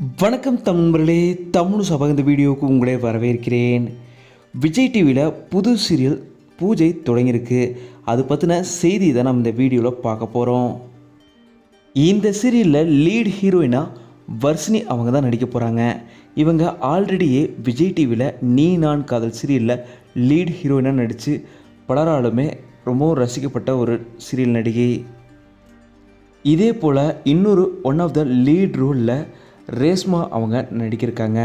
வணக்கம் தமிழர்களே தமிழ் சபா இந்த வீடியோவுக்கு உங்களை வரவேற்கிறேன். விஜய் டிவியில் புது சீரியல் பூஜை தொடங்கியிருக்கு. அது பற்றின செய்தி தான் நம்ம இந்த வீடியோவில் பார்க்க போகிறோம் இந்த சீரியலில் லீட் ஹீரோயினாக வர்ஷினி அவங்க தான் நடிக்க போகிறாங்க இவங்க ஆல்ரெடியே விஜய் டிவியில் நீ நான் காதல் சீரியலில் லீட் ஹீரோயினாக நடித்து பலராலுமே ரொம்பவும் ரசிக்கப்பட்ட ஒரு சீரியல் நடிகை. இதே போல் இன்னொரு ஒன் ஆஃப் த லீட் ரோலில் ரேஸ்மா அவங்க நடிக்கிருக்காங்க.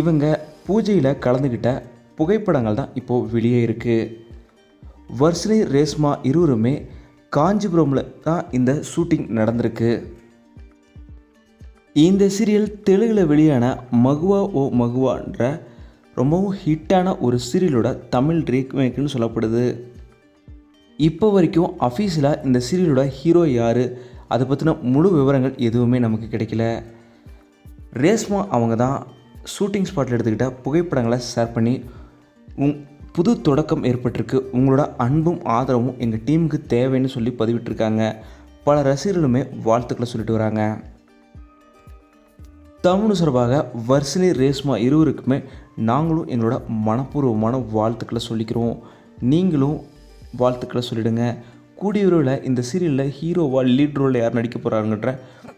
இவங்க பூஜையில் கலந்துக்கிட்ட புகைப்படங்கள் தான் இப்போது வெளியே இருக்குது வர்ஷினி ரேஸ்மா இருவருமே காஞ்சிபுரமில் தான் இந்த ஷூட்டிங் நடந்திருக்கு. இந்த சீரியல் தெலுங்கில் வெளியான மகுவா ஓ மகுவான்ற ரொம்பவும் ஹிட்டான ஒரு சீரியலோட தமிழ் ரீமேக்குன்னு சொல்லப்படுது. இப்போ வரைக்கும் அஃபீஷியலாக இந்த சீரியலோட ஹீரோ யார்? அதை பற்றின முழு விவரங்கள் எதுவுமே நமக்கு கிடைக்கல. ரேஸ்மா அவங்க தான் ஷூட்டிங் ஸ்பாட்டில் எடுத்துக்கிட்ட புகைப்படங்களை ஷேர் பண்ணி உங் புது தொடக்கம் ஏற்பட்டிருக்கு. உங்களோட அன்பும் ஆதரவும் எங்கள் டீமுக்கு தேவைன்னு சொல்லி பதிவிட்டிருக்காங்க. பல ரசிகர்களுமே வாழ்த்துக்களை சொல்லிட்டு வராங்க. தமிழ் சார்பாக வர்ஷினி ரேஸ்மா இருவருக்குமே நாங்களும் எங்களோட மனப்பூர்வமான வாழ்த்துக்களை சொல்லிக்கிறோம். நீங்களும் வாழ்த்துக்களை சொல்லிடுங்க. கூடிய விரைவில் இந்த சீரியலில் ஹீரோவா லீட் ரோலில் யார் நடிக்க போகிறாங்கன்ற